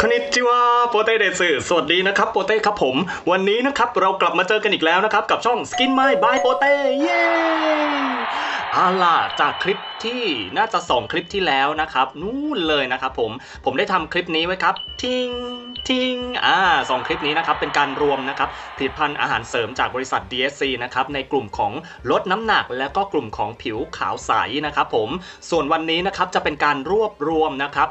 คอนิจิวาโปเต้เดซสวัสดีนะครับโปเต้ครับผม วันนี้นะครับเรากลับมาเจอกันอีกแล้วนะครับ กับช่อง Skin My by โปเต้เย้อาล่ะจากคลิปที่น่าจะสองคลิปที่แล้วนะครับนู่นเลยนะครับผมผมได้ทำคลิปนี้ไว้ครับทิ้งทิ้งอ่าสองคลิปนี้นะครับเป็นการรวมนะครับผลิตภัณฑ์อาหารเสริมจากบริษัท DSC นะครับในกลุ่มของลดน้ำหนัก และก็กลุ่มของผิวขาวใสนะครับผมส่วนวันนี้นะครับจะเป็นการรวบรวมนะครับ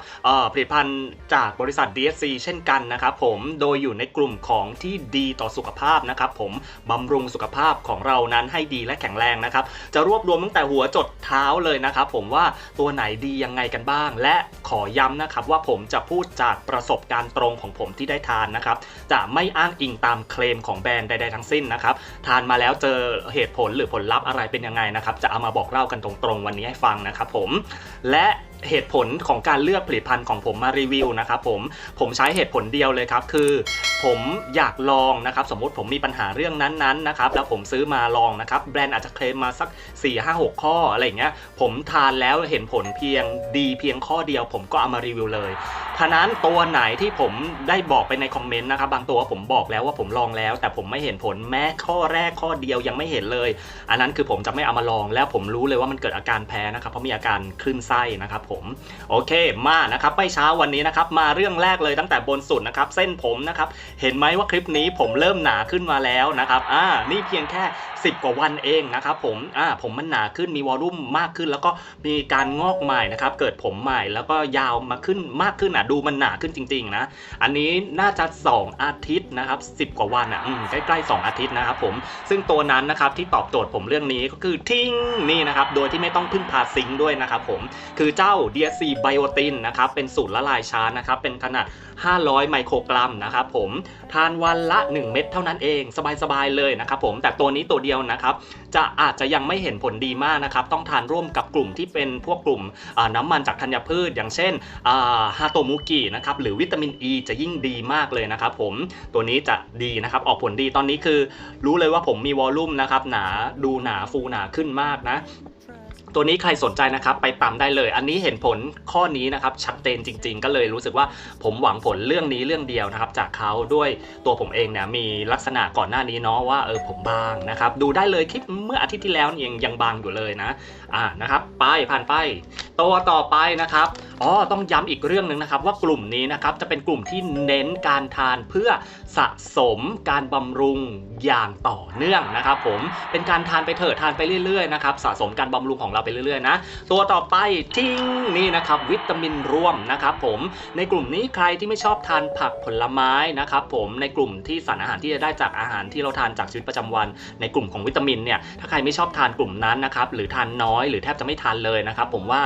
ผลิตภัณฑ์จากบริษัท DSC เช่นกันนะครับผมโดยอยู่ในกลุ่มของที่ดีต่อสุขภาพนะครับผมบำรุงสุขภาพของเรานั้นให้ดีและแข็งแรงนะครับจะรวบรวมตั้งแต่หัวจดเท้าเลยนะครับครับผมว่าตัวไหนดียังไงกันบ้าง และขอย้ำนะครับว่าผมจะพูดจากประสบการณ์ตรงของผมที่ได้ทานนะครับ จะไม่อ้างอิงตามเคลมของแบรนด์ใดๆทั้งสิ้นนะครับ ทานมาแล้วเจอเหตุผลหรือผลลัพธ์อะไรเป็นยังไงนะครับ จะเอามาบอกเล่ากันตรงๆวันนี้ให้ฟังนะครับผมและ เหตุผลของการเลือกผลิตภัณฑ์ของผมมารีวิวนะครับผมผมใช้เหตุผลเดียวเลยครับคือ ผมอยากลองนะครับสมมติผมมีปัญหาเรื่องนั้นๆนะครับแล้วผมซื้อมาลองนะครับแบรนด์อาจจะเคลมมาสัก 4 5 6 ข้ออะไรเงี้ยผมทานแล้วเห็นผลเพียงดีเพียงข้อเดียว ผมก็เอามารีวิวเลยทะนั้นตัวไหนที่ผมได้บอกไปในคอมเมนต์นะครับบางตัวผมบอกแล้วว่าผมลองแล้ว แต่ผมไม่เห็นผลแม้ข้อแรกข้อเดียวยังไม่เห็นเลย อันนั้นคือผมจะไม่เอามาลองแล้วผมรู้เลยว่ามันเกิดอาการแพ้นะครับเพราะมีอาการคลื่นไส้นะครับผมโอเคมานะครับไม่เช้าวันนี้นะครับมาเรื่องแรกเลยตั้งแต่บนสุดนะครับเส้นผมนะครับเห็นไหมว่าคลิปนี้ผมเริ่มหนาขึ้นมาแล้วนะครับอ่านี่เพียงแค่ 10 กว่าวันเองนะครับผมอ่าผมมันหนาขึ้นมีวอลลุ่มมากขึ้น แล้วก็มีการงอกใหม่นะครับเกิดผมใหม่แล้วก็ยาวมาขึ้นมากขึ้นอะดูมันหนาขึ้นจริงๆนะอันนี้น่าจะ 2 อาทิตย์นะครับ 10 กว่าวันอะใกล้ๆ 2 อาทิตย์นะครับผมซึ่งตัวนั้นนะครับที่ตอบโจทย์ผมเรื่องนี้ก็คือทิ้งนี่นะครับโดยที่ไม่ต้องพึ่งพาซิงค์ด้วยนะครับผมคือเจ้า DSC Biotin นะครับเป็นสูตรละลายช้านะครับเป็นขนาด 500 ไมโครกรัมนะครับผมทานวันละ 1 เม็ดเท่านั้นเองสบายๆเลยนะครับผมแต่ตัวนี้ตัวเดียวนะครับจะอาจจะยังไม่เห็นผลดีมากนะครับต้องทานร่วมกับกลุ่มที่เป็นพวกกลุ่มน้ำมันจากธัญพืช อย่างเช่นฮาโตมุกินะครับหรือวิตามินอ e ีจะยิ่งดีมากเลยนะครับผมตัวนี้จะดีนะครับออกผลดีตอนนี้คือ รู้เลยว่าผมมีวอลลุ่มนะครับหนาดูหนาฟูหนาขึ้นมากนะ ตัวนี้ใครสนใจนะครับไปปั๊มได้เลย อันนี้เห็นผลข้อนี้นะครับชัดเจนจริง ๆ ก็เลยรู้สึกว่าผมหวังผลเรื่องนี้เรื่องเดียวนะครับจากเขาด้วยตัวผมเองเนี่ยมีลักษณะก่อนหน้านี้เนาะว่าเออผมบางนะครับดูได้เลยคลิปเมื่ออาทิตย์ที่แล้วนี่ยังยังบางอยู่เลยนะอ่านะครับไปผ่านไปตัวต่อไปนะครับอ๋อต้องย้ำอีกเรื่องหนึ่งนะครับว่ากลุ่มนี้นะครับจะเป็นกลุ่มที่เน้นการทานเพื่อสะสมการบำรุงอย่างต่อเนื่องนะครับ ผมเป็นการทานไปเถอะทานไปเรื่อยๆนะครับสะสมการบำรุงของเราไปเรื่อยๆนะตัวต่อไปทิ้งนี่นะครับวิตามินรวมนะครับผมในกลุ่มนี้ใครที่ไม่ชอบทานผักผลไม้นะครับผมในกลุ่มที่สารอาหารที่จะได้จากอาหารที่เราทานจากชีวิตประจำวัน ในกลุ่มของวิตามินเนี่ยถ้าใครไม่ชอบทานกลุ่มนั้นนะครับหรือทานน้อยหรือแทบจะไม่ทานเลยนะครับผมว่า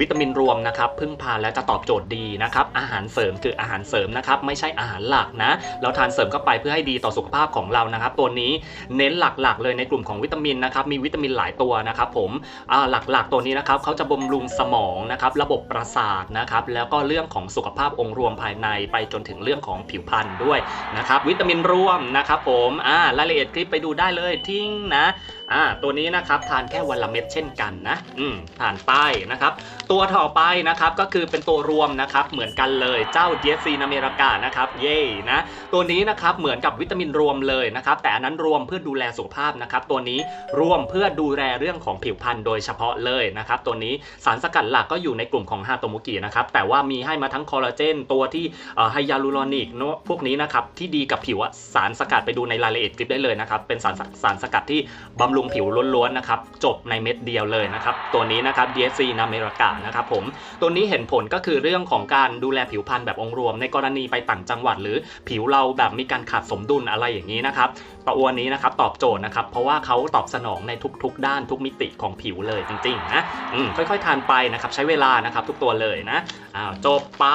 วิตามินรวมนะครับพึ่งพาและจะตอบโจทย์ดีนะครับอาหารเสริมคืออาหารเสริมนะครับไม่ใช่อาหารหลักนะเราทานเสริมเข้าไปเพื่อให้ดีต่อสุขภาพของเรานะครับตัวนี้เน้นหลักๆ เลยในกลุ่มของวิตามินนะครับมีวิตามินหลายตัวนะครับผมอ่าหลักๆ ตัวนี้นะครับเขาจะบำรุงสมองนะครับระบบประสาทนะครับแล้วก็เรื่องของสุขภาพองค์รวมภายในไปจนถึงเรื่องของผิวพรรณด้วยนะครับวิตามินรวมนะครับผมอ่ารายละเอียดคลิปไปดูได้เลยทิ้งนะ อ่าตัวนี้นะครับทานแค่วันละเม็ดเช่นกันนะอืมทานไปนะครับ ตัวต่อไปนะครับก็คือเป็นตัวรวมนะครับเหมือนกันเลยเจ้า DSC อเมริกานะครับเย่นะตัวนี้นะครับเหมือนกับวิตามินรวมเลยนะครับแต่อันนั้นรวมเพื่อดูแลสุขภาพนะครับตัวนี้รวมเพื่อดูแลเรื่องของผิวพรรณโดยเฉพาะเลยนะครับตัวนี้สารสกัดหลักก็อยู่ในกลุ่มของฮาโตมุกินะครับแต่ว่ามีให้มาทั้งคอลลาเจนตัวที่ไฮยาลูรอนิกพวกนี้นะครับที่ดีกับผิวสารสกัดไปดูในรายละเอียดคลิปได้เลยนะครับเป็นสารสารสกัดที่บำรุงผิวล้วนๆนะครับจบในเม็ดเดียวเลยนะครับตัวนี้นะครับ DSC อเมริกานะครับผมตัวนี้เห็นผลก็คือเรื่องของการดูแลผิวพรรณแบบองค์รวม ในกรณีไปต่างจังหวัด หรือผิวเราแบบมีการขาดสมดุลอะไรอย่างนี้นะครับตัวนี้นะครับตอบโจทย์นะครับเพราะว่าเขาตอบสนองในทุก ๆ ด้านทุกมิติของผิวเลยจริงๆนะอืมค่อยๆทานไปนะครับใช้เวลานะครับทุกตัวเลยนะอ้าวจบไป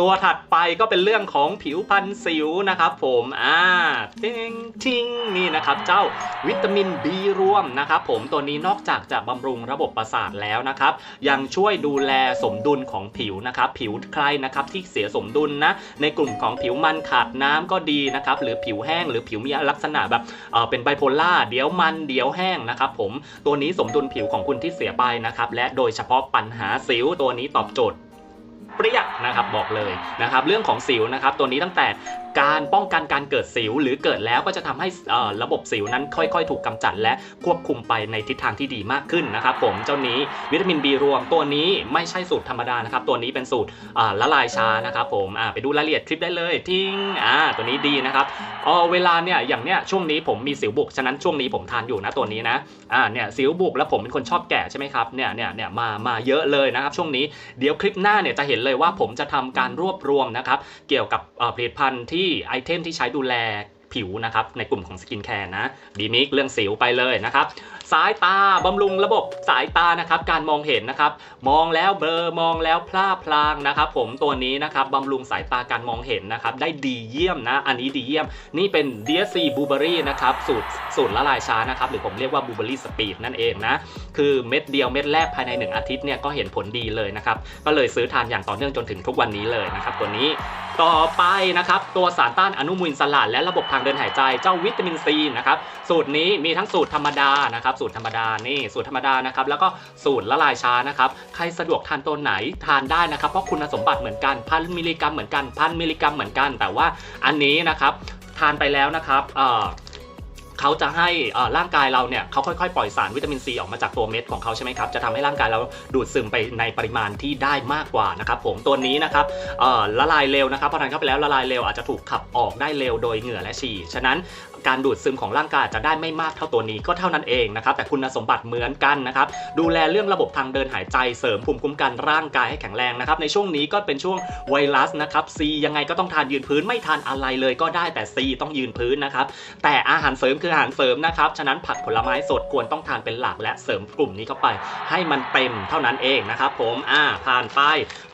ตัวถัดไปก็เป็นเรื่องของผิวพรรณสิวนะครับผมอ่าทิ้งทิงนี่นะครับเจ้าวิตามิน B รวมนะครับผมตัวนี้นอกจากจะบำรุงระบบประสาทแล้วนะครับ ยังช่วยดูแลสมดุลของผิวนะครับ ผิวใครนะครับที่เสียสมดุลนะในกลุ่มของผิวมันขาดน้ำก็ดีนะครับหรือผิวแห้งหรือผิวมีลักษณะแบบเเป็นไบโพล่าเดี๋ยวมันเดี๋ยวแห้งนะครับผมตัวนี้สมดุลผิวของคุณที่เสียไปนะครับและโดยเฉพาะปัญหาสิวตัวนี้ตอบโจทย์เปรี้ยนะครับบอกเลยนะครับ เรื่องของสิวนะครับ ตัวนี้ตั้งแต่การป้องกันการเกิดสิวหรือเกิดแล้วก็จะทำให้ระบบสิวนั้นค่อยๆ ถูกกำจัดและควบคุมไปในทิศทางที่ดีมากขึ้นนะครับผมเจ้านี้วิตามิน B รวมตัวนี้ไม่ใช่สูตรธรรมดานะครับ ตัวนี้เป็นสูตรละลายชานะครับผมไปดูรายละเอียดคลิปได้เลยทิ้งอ่าตัวนี้ดีนะครับอ๋อเวลาเนี่ยอย่างเนี้ยช่วงนี้ผมมีสิวบุกฉะนั้นช่วงนี้ผมทานอยู่นะตัวนี้นะอ่าเนี่ยสิวบุกแล้วผมเป็นคนชอบแก่ใช่ไหมครับเนี่ยเนี่ยเนี่ยมามาเยอะเลยนะครับช่วงนี้เดี๋ยวคลิปหน้าเนี่ยจะเห็นเลยว่าผมจะทำการรวบรวมนะครับเกี่ยวกับผลิตภัณฑ์ที่ไอเทมที่ใช้ดูแลผิวนะครับในกลุ่มของสกินแคร์นะดีมิกเรื่องสิวไปเลยนะครับ สายตาบำรุงระบบสายตานะครับการมองเห็นนะครับมองแล้วเบลอมองแล้วพลาดพลางนะครับผมตัวนี้นะครับบำรุงสายตาการมองเห็นนะครับได้ดีเยี่ยมนะอันนี้ดีเยี่ยม นี่เป็น DSC b l u e b e r r y นะครับสูตรสูตรละลายช้านะครับหรือผมเรียกว่า b l u e b e r r y Speed นั่นเองนะคือเม็ดเดียวเม็ดแรกภายใน 1 อาทิตย์เนี่ยก็เห็นผลดีเลยนะครับก็เลยซื้อทานอย่างต่อเนื่องจนถึงทุกวันนี้เลยนะครับตัวนี้ต่อไปนะครับตัวสารต้านอนุมูลอิสระและระบบทางเดินหายใจเจ้าวิตามินซีนะครับสูตรนี้มีทั้งสูตรธรรมดานะครับสูตรธรรมดานี่สูตรธรรมดานะครับแล้วก็สูตรละลายช้านะครับใครสะดวกทานตัวไหนทานได้นะครับเพราะคุณสมบัติเหมือนกันพันมิลลิกรัมเหมือนกันพันมิลลิกรัมเหมือนกัน แต่ว่าอันนี้นะครับทานไปแล้วนะครับเออเขาจะให้ร่างกายเราเนี่ยเขาค่อยๆ ปล่อยสารวิตามินซีออกมาจากตัวเม็ดของเขาใช่ไหมครับจะทำให้ร่างกายเราดูดซึมไปในปริมาณที่ได้มากกว่านะครับผมตัวนี้นะครับละลายเร็วนะครับพอทานเข้าไปแล้วละลายเร็วอาจจะถูกขับออกได้เร็วโดยเหงื่อและฉี่ฉะนั้น การดูดซึมของร่างกายจะได้ไม่มากเท่าตัวนี้ก็เท่านั้นเองนะครับแต่คุณสมบัติเหมือนกันนะครับดูแลเรื่องระบบทางเดินหายใจเสริมภูมิคุ้มกันร่างกายให้แข็งแรงนะครับในช่วงนี้ก็เป็นช่วงไวรัสนะครับซียังไงก็ต้องทานยืนพื้นไม่ทานอะไรเลยก็ได้แต่ซีต้องยืนพื้นนะครับแต่อาหารเสริมคืออาหารเสริมนะครับฉะนั้นผักผลไม้สดควรต้องทานเป็นหลักและเสริมกลุ่มนี้เข้าไป ให้มันเต็มเท่านั้นเองนะครับผมอ่าผ่านไป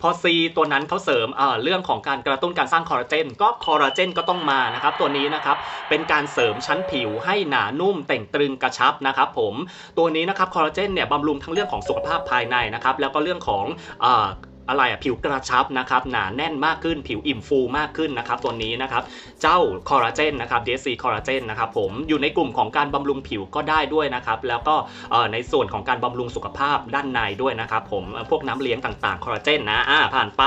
พอ C ตัวนั้นเขาเสริมเอ่อเรื่องของการกระตุ้นการสร้างคอลลาเจนก็คอลลาเจนก็ต้องมานะครับตัวนี้นะครับเป็นการเสริมชั้นผิวให้หนานุ่มแต่งตรึงกระชับนะครับผมตัวนี้นะครับคอลลาเจนเนี่ยบำรุงทั้งเรื่องของสุขภาพภายในนะครับแล้วก็เรื่องของ อะไรอะผิวกระชับนะครับหนาแน่นมากขึ้นผิวอิ่มฟูมากขึ้นนะครับตัวนี้นะครับเจ้าคอลลาเจนนะครับ DSC คอลลาเจนนะครับผมอยู่ในกลุ่มของการบำรุงผิวก็ได้ด้วยนะครับแล้วก็ในส่วนของการบำรุงสุขภาพด้านในด้วยนะครับผมพวกน้ำเลี้ยงต่างๆคอลลาเจนนะอ่าผ่านไป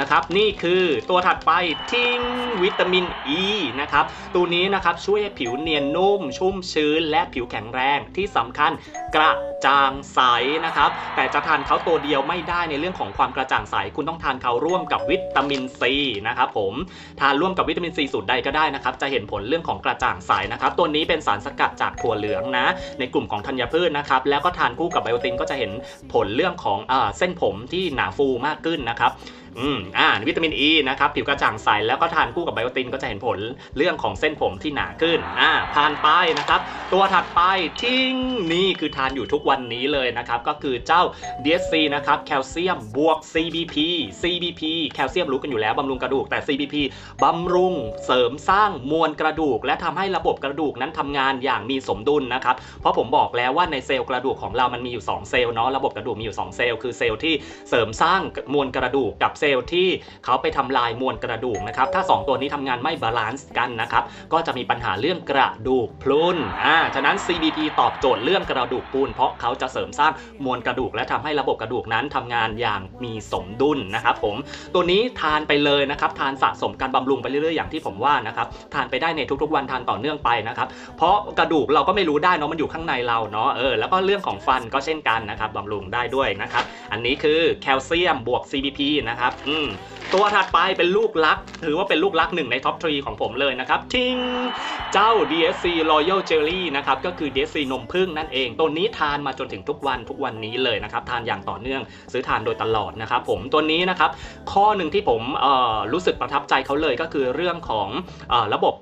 นะครับนี่คือตัวถัดไปทิ้งวิตามินอ e ีนะครับตัวนี้นะครับช่วยให้ผิวเนียนนุ่ม ชุ่มชื้น และผิวแข็งแรงที่สำคัญกระจ่างใสนะครับแต่จะทานเขาตัวเดียวไม่ได้ในเรื่องของความกระจ่างใสคุณต้องทานเขาร่วมกับวิตามินซีนะครับผมทานร่วมกับวิตามินซีสูตรใดก็ได้นะครับจะเห็นผลเรื่องของกระจ่างใสนะครับตัวนี้เป็นสารสกัดจากถั่วเหลืองนะ ในกลุ่มของธัญพืชนะครับแล้วก็ทานคู่กับไบโอตินก็จะเห็นผลเรื่องของอเส้นผมที่หนาฟูมากขึ้นนะครับ อืมอ่าวิตามินอ e ีนะครับผิวกระจ่างใสแล้วก็ทานคู่กับไบโอตินก็จะเห็นผลเรื่องของเส้นผมที่หนาขึ้นอ่าผ่านไปนะครับ ตัวถัดไปทิ้งนี่คือทานอยู่ทุกวันนี้เลยนะครับก็คือเจ้า DSC นะครับแคลเซียมบวก CBP CBP แคลเซียมรู้กันอยู่แล้วบำรุงกระดูกแต่ CBP บำรุงเสริมสร้างมวลกระดูก และทำให้ระบบกระดูกนั้นทำงานอย่างมีสมดุลนะครับเพราะผมบอกแล้วว่าในเซลล์กระดูกของเรามันมีอยู่ 2 เซลล์เนาะระบบกระดูกมีอยู่ 2 เซลล์คือเซลล์ที่เสริมสร้างมวลกระดูกกับเซลล์ที่เขาไปทำลายมวลกระดูกนะครับ ถ้า 2 ตัวนี้ทำงานไม่บาลานซ์กันนะครับ ก็จะมีปัญหาเรื่องกระดูกพรุนอ่า ฉะนั้น CBP ตอบโจทย์เรื่องกระดูกพรุนเพราะเขาจะเสริมสร้างมวลกระดูก และทำให้ระบบกระดูกนั้นทำงานอย่างมีสมดุลนะครับผม ตัวนี้ทานไปเลยนะครับ ทานสะสมการบำรุงไปเรื่อยๆ อย่างที่ผมว่านะครับ ทานไปได้ในทุกๆ วันทานต่อเนื่องไปนะครับ เพราะกระดูกเราก็ไม่รู้ได้เนาะ มันอยู่ข้างในเราเนาะ เออ แล้วก็เรื่องของฟันก็เช่นกันนะครับบำรุงได้ด้วยนะครับ อันนี้คือแคลเซียมบวก CBP นะครับอืมตัวถัดไปเป็นลูกลัก ถือว่าเป็นลูกลักหนึ่งในท็อปทรีของผมเลยนะครับทิงเจ้า DSC Royal Jelly นะครับก็คือ DSC นมผึ้งนั่นเอง ตัวนี้ทานมาจนถึงทุกวันทุกวันนี้เลยนะครับ ทานอย่างต่อเนื่องซื้อทานโดยตลอดนะครับผมตัวนี้นะครับ ข้อหนึ่งที่ผมรู้สึกประทับใจเขาเลยก็คือเรื่องของอระบบ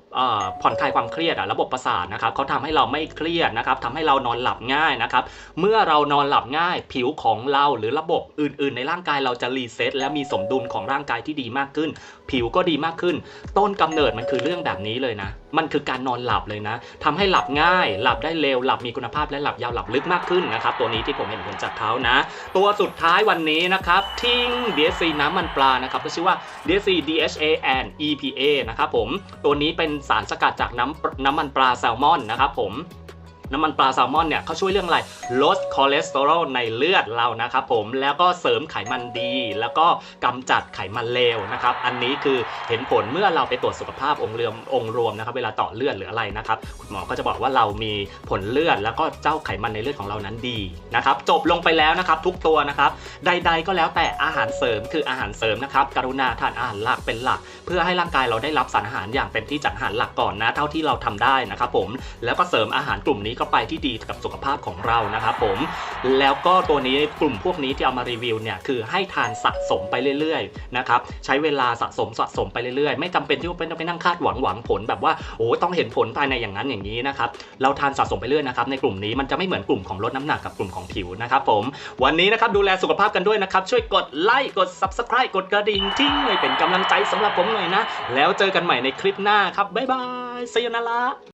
ผ่อนคลายความเครียดระบบประสาทนะครับเขาทำให้เราไม่เครียดนะครับทำให้เรานอนหลับง่ายนะครับเมื่อเรานอนหลับง่าย ผิวของเราหรือระบบอื่น ๆ ในร่างกายเราจะรีเซ็ตและมีสมดุลของร่างกายที่ดีมากขึ้น ผิวก็ดีมากขึ้น ต้นกำเนิดมันคือเรื่องแบบนี้เลยนะ มันคือการนอนหลับเลยนะทำให้หลับง่าย หลับได้เร็วหลับมีคุณภาพและหลับยาวหลับลึกมากขึ้นนะครับ ตัวนี้ที่ผมเห็นผลจากเขานะ ตัวสุดท้ายวันนี้นะครับทิ้ง DSC น้ำมันปลานะครับก็ชื่อว่า DSC DHA and EPA นะครับผมตัวนี้เป็นสารสกัดจากน้ำน้ำมันปลาแซลมอนนะครับผม น้ำมันปลาแซลมอนเนี่ยเขาช่วยเรื่องอะไรลดคอเลสเตอรอลในเลือดเรานะครับผมแล้วก็เสริมไขมันดี แล้วก็กำจัดไขมันเลวนะครับอันนี้คือเห็นผลเมื่อเราไปตรวจสุขภาพองค์รวมองค์รวมนะครับเวลาต่อเลือดหรืออะไรนะครับคุณหมอก็จะบอกว่าเรามีผลเลือด แล้วก็เจ้าไขมันในเลือดของเรานั้นดีนะครับจบลงไปแล้วนะครับทุกตัวนะครับใด ๆ ก็แล้วแต่อาหารเสริมคืออาหารเสริมนะครับกรุณาทานอาหารหลักเป็นหลัก เพื่อให้ร่างกายเราได้รับสารอาหารอย่างเต็มที่จากอาหารหลักก่อนนะ เท่าที่เราทำได้นะครับผมแล้วก็เสริมอาหารกลุ่มนี้เข้าไปที่ดีกับสุขภาพของเรานะครับผมแล้วก็ตัวนี้กลุ่มพวกนี้ที่เอามารีวิวเนี่ยคือให้ทานสะสมไปเรื่อยๆนะครับใช้เวลาสะสมสะสมไปเรื่อยๆ ไม่จำเป็นที่ว่าต้องไปนั่งคาดหวังหวังผลแบบว่าโอ้ต้องเห็นผลภายในอย่างนั้นอย่างนี้นะครับเราทานสะสมไปเรื่อยนะครับในกลุ่มนี้มันจะไม่เหมือนกลุ่มของลดน้ำหนักกับกลุ่มของผิวนะครับผมวันนี้นะครับดูแลสุขภาพกันด้วยนะครับช่วยกดไลค์กด subscribe กดกระดิ่งที่ไว้เป็นกำลังใจสำหรับผมหน่อยนะ แล้วเจอกันใหม่ในคลิปหน้าครับบ๊ายบาย see you นะละ